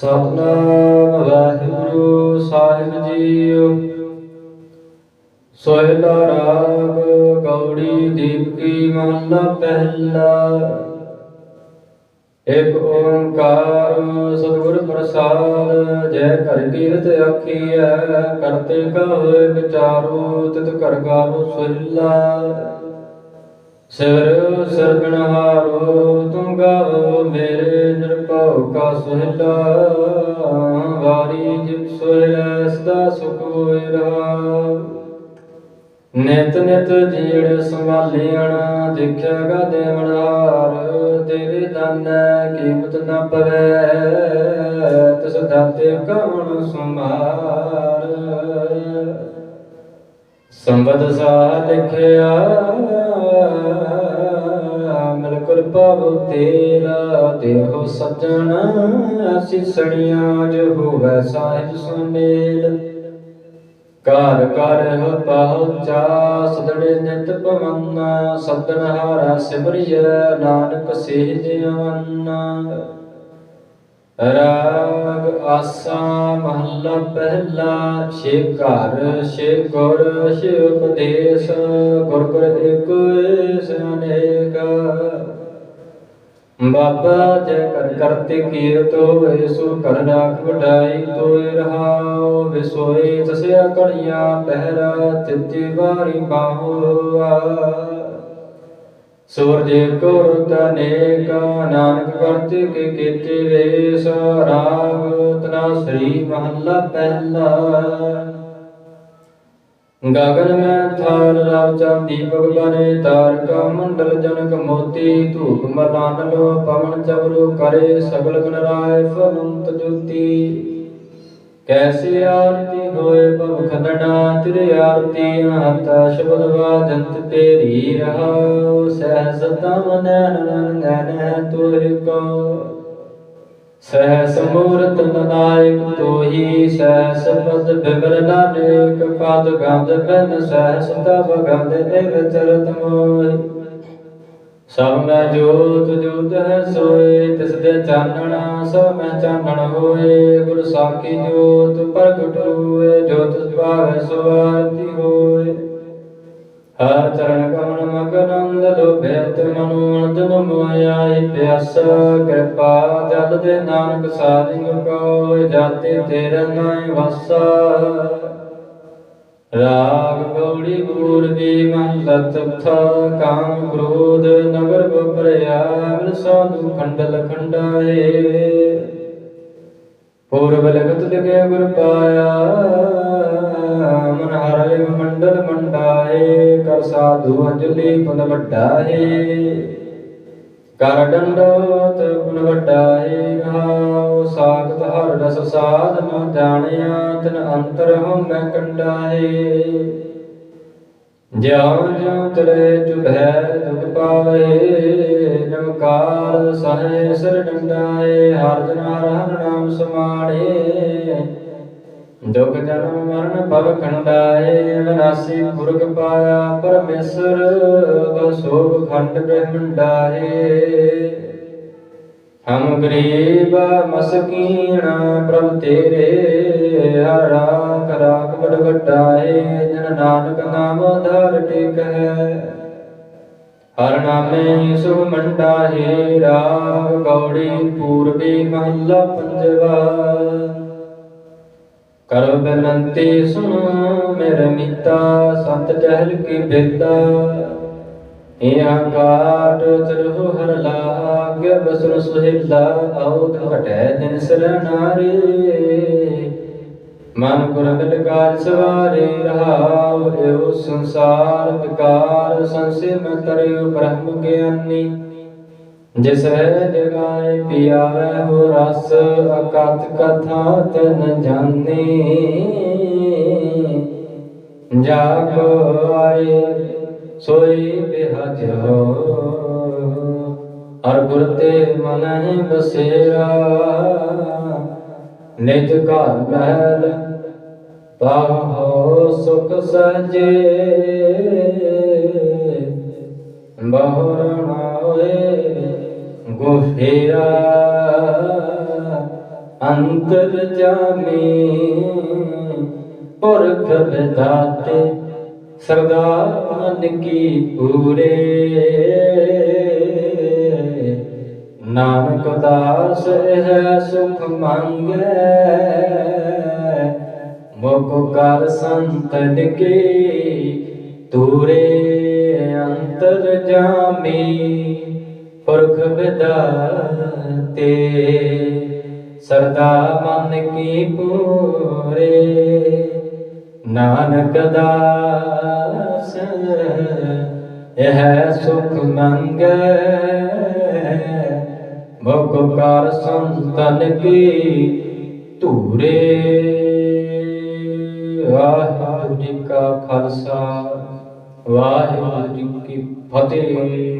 ਸਤਨਾਮ ਵਾਹਿਗੁਰੂ, ਸਾਹਿਬ ਜੀਓ। ਸੋਹਿਲਾ ਰਾਗ ਗੌੜੀ ਦੀਪਕੀ ਮਹਲਾ ਪਹਿਲਾ। ਇਕ ਓੰਕਾਰ ਸਤਿਗੁਰ ਪ੍ਰਸਾਦ, ਜੈ ਕਰ ਕੀਰਤ ਆਖੀਐ, ਕਰਤੇ ਕਹੋਏ ਵਿਚਾਰੋ, ਤਿਤ ਕਰ ਗਾਵੋ ਸੋਹਿਲਾ ਸਿਰ ਸਰਗਣਹਾਰੋ, ਤੁਮ ਗਾਵੋ ਮੇਰੇ ਨਿਰਭਉ ਕਾ ਸੋਹਿਲਾ ਵਾਰੀ ਜਿਤ ਸੋਹਿਲਾ ਸਦਾ ਸੁਖ ਹੋਇ ਰਹਾ ਨਿਤ ਨਿਤ ਜੀੜ ਸੰਭਾਲਿਆਣਾ ਦੇਖਿਆ ਗਾ ਦੇਵਨਾਰ ਤੇਰੇ ਦਾਨੈ ਕੀਮਤ ਨਾ ਪਵੇ। ਤਿਸ ਦਾਤੇ ਕਵਣ ਸੁਮਾਰ ਸੰਬਦ ਸਾ ਲਿਖਿਆ ਮਿਲ ਕਿਰਪਾ ਤੇਰਾ ਦੇਹੋ ਸੱਜਣ ਅਸੀਸਣੀਆਂ ਜੋ ਹੋਵੇ ਸਾਹਿਬ ਸੁਮੇਲ ਘਰ ਘਰ ਪਹੁੰਚਾ ਸਦੜੇ ਨਿਤ ਪਵਨ ਸਦਨ ਹਾਰਾ ਸਿਮਰਿਐ ਨਾਨਕ ਸੇਜ ਅਵਨ ਰਾਗ ਆਸਾ ਮਹੱਲਾ ਪਹਿਲਾ, ਛੇ ਘਰ, ਛੇ ਗੁਰ, ਛੇ ਉਪਦੇਸ਼, ਗੁਰ ਗੁਰ ਏਕ ਏਸ ਅਨੇਕ। ਬਾਬਾ ਜੈ ਕਰ ਕਰਤੇ ਕੀਰਤ ਹੋਏ ਕਰ ਰਾਖ ਵਡਾਈ ਤੋਏ ਰਹਾਉ, ਵਿਸੋਏ ਤਸਿਆ ਕੜੀਆਂ, ਪਹਿਰਾ ਤਿੱਤੀ ਵਾਰੀ ਬਾਹੂਆ ਸੂਰਜ ਕੋਰ ਤਨੇਕ ਨਾਨਕ ਕਰਤੇ ਕੀਤੇ ਵੇਸ ਰਾਗ ਤਨਾ ਸ੍ਰੀ ਮਹੱਲਾ ਪਹਿਲਾ। ਗਗਨ ਮੈਂ ਥਾਲ ਰਾਵ ਚਾਂਦੀ ਭਗਵਾਨੇ ਤਾਰਕਾ ਮੰਡਲ ਜਨਕ ਮੋਤੀ, ਧੂਪ ਮਲਾਨ ਲੋ ਪਵਨ ਚਵਰੂ ਕਰੇ ਸਗਲ ਗਨ ਰਾਏ ਫਲੰਤ ਜੋਤੀ। ਕੈਸੇ ਆਰਤੀ ਹੋਏ ਭਵ ਖੰਡਨਾ, ਤੇਰੇ ਆਰਤੀ ਅਨਹਤ ਸ਼ਬਦ ਵਾਜੰਤ ਤੇਰੀ ਰਹਾਉ ਸਹਸ ਤਮ ਨੈਣ ਨੈਣ ਤੋਹਿ ਕੋ ਸਹਸ ਮੂਰਤ ਨਾਇਕ ਤੋਹੀ, ਸਹਸ ਪਦ ਬਿਬਰ ਨਾਨਕ, ਪਦ ਗੰਧ ਬਿਨ, ਸਹਸ ਤਬ ਗੰਧ ਏਵ ਚਰਤ ਮੋਹਿ। ਸਭ ਮੈਂ ਜੋਤ ਜੋਤ ਹੈ ਸੋਏ, ਤਿਸ ਦੇ ਚਾਨਣਾ ਸਭ ਮੈਂ ਚਾਨਣ ਹੋਏ। ਗੁਰ ਸਾਖੀ ਜੋਤ ਪ੍ਰਗਟ ਹੋਏ, ਜੋਤ ਭਾਵੈ ਸੁਆਰਤੀ ਹੋਏ। ਹਰ ਚਰਨ ਕਮਲ ਮਗਨੰਦ ਲੋਭਿਤ ਮਨੁ ਅਨੰਦਨ ਮੋਇਆਈ ਪਿਆਸ ਕਿਰਪਾ ਜਲ ਦੇ ਨਾਨਕ ਸਾਧਿ ਕੋਇ ਜਾਤੇ ਤੇਰੇ ਨਾਇ ਵਸਾ। ਰਾਗ ਗੌੜੀ ਪੂਰਬੀ ਮਹਲਾ ਚੌਥਾ ਕਾਮ ਕ੍ਰੋਧ ਨਗਰ ਬਪਰਿਆ ਮਿਲ ਸਾਧੂ ਖੰਡਲ ਖੰਡਾਏ। ਪੂਰਬ ਲਗਤ ਲਗੇ ਗੁਰ ਪਾਇਆ, ਮਨ ਹਰ ਮੰਡਲ ਮੰਡਾਏ, ਕਰ ਸਾਧੂ ਅੰਜਲੀ ਪੁਨ ਵੱਡਾਏ ਕਰ ਡੰਡੋਤ ਪੁਨ ਵੱਡਾਏ ਹਾਉ, ਸਾਖਤ ਹਰ ਰਸ ਸਾਧ ਜਾਣਿਆ ਤਨ ਅੰਤਰ ਹਉ ਮੈਂ ਕੰਡਾਏ। ਜਿਉ ਜਿਉ ਤਰੇ ਚੁਭੈ ਦੁਖ ਪਾਵੇ, ਨਮਕਾਰ ਸਹਿ ਸਿਰ ਡੰਡਾਏ ਹਰ ਜਨ ਹਰ ਨਾਮ ਸਮਾਣੇ ਦੁਖ ਜਨਮ ਮਰਨ ਭਵ ਖੰਡਾਏ ਵਿਨਾਸੀ ਪੁਰਖ ਪਾਇਆ ਪਰਮੇਸ਼ਰ ਬਸੋਭ ਖੰਡ ਬ੍ਰਹਮੰਡਾਏ ਹਮ ਗਰੀਬ ਮਸਕੀਨ ਪ੍ਰਭ ਤੇਰੇ, ਹਰ ਰਾਖ ਬੜ ਵੱਡਾਏ, ਜਨ ਨਾਨਕ ਨਾਮ ਧਾਰ ਟਿਕ। ਹੈ ਹਰ ਨਾਮੇ ਸੁਖ ਮੰਡਾਹੇ, ਰਾਗ ਗੌੜੀ ਪੂਰਬੀ ਮਹੱਲਾ ਪੰਜਵਾ। ਕਰੋ ਬੇਨੰਤੀ ਸੁਣੋ ਮੇਰੇ ਮੀਤਾ ਸੰਤ ਟਹਿਲ ਕੀ ਬੇਦਾ ਇਹ ਆਕਾਟ ਚਰਹੁ ਹਰ ਲਾਗ, ਬਸਰ ਸੁਹਿਲਾ ਆਉਤ ਘਟੈ ਦਿਨ ਸਰਨਾਰੇ ਮਨ ਗੁਰ ਬਿਲ ਕਾਜ ਸਵਾਰੇ, ਰਹਾਉ ਇਹੋ ਸੰਸਾਰ ਵਿਕਾਰ ਸੰਸੇ ਮੈਂ ਕਰਿਓ ਬ੍ਰਹਮ ਗਿਆਨੀ। ਜਿਸ ਹੈ ਜਗਾਏ ਪਿਆਵੈ ਹੋ ਰਸ ਅਕਥ ਕਥਾ ਤਨ ਜਾਣੇ। ਜਾ ਕੋ ਆਏ, ਸੋਈ ਬਿਹਜ ਹੋ। ਗੁਰ ਤੇ ਮਨ ਬਸੇਰਾ। ਨਿਜ ਘਰ ਮਹਿਲ ਪਾਹੋ ਸੁਖ ਸਜੇ। ਬਹੁਰਣਾ ਹੋਏ ਗੁਫੇਰਾ ਅੰਤਰ ਜਾਮੀ, ਪੁਰਖ ਵਿਦਾਤੇ ਸਰਦਾ ਮਨ ਕੀ ਪੂਰੇ। ਨਾਨਕ ਦਾਸ ਹੈ ਸੁਖ ਮੰਗੈ, ਮੁਖ ਕਰ ਸੰਤਨ ਕੀ ਤੂਰੇ ਅੰਤਰ ਜਾਮੀ। ਪੁਰਖ ਵਿਦਾਤੇ ਸਰਦਾ ਮਨ ਕੀ ਪੂਰੇ? ਨਾਨਕ ਦਾਸ, ਇਹ ਸੁਖ ਮੰਗੈ? ਮੁਖ ਕਰ ਸੰਤਨ ਕੀ ਧੂਰੇ? ਵਾਹਿਗੁਰੂ ਜੀ ਕਾ ਖਾਲਸਾ, ਵਾਹਿਗੁਰੂ ਜੀ ਕੀ ਫਤਿਹ।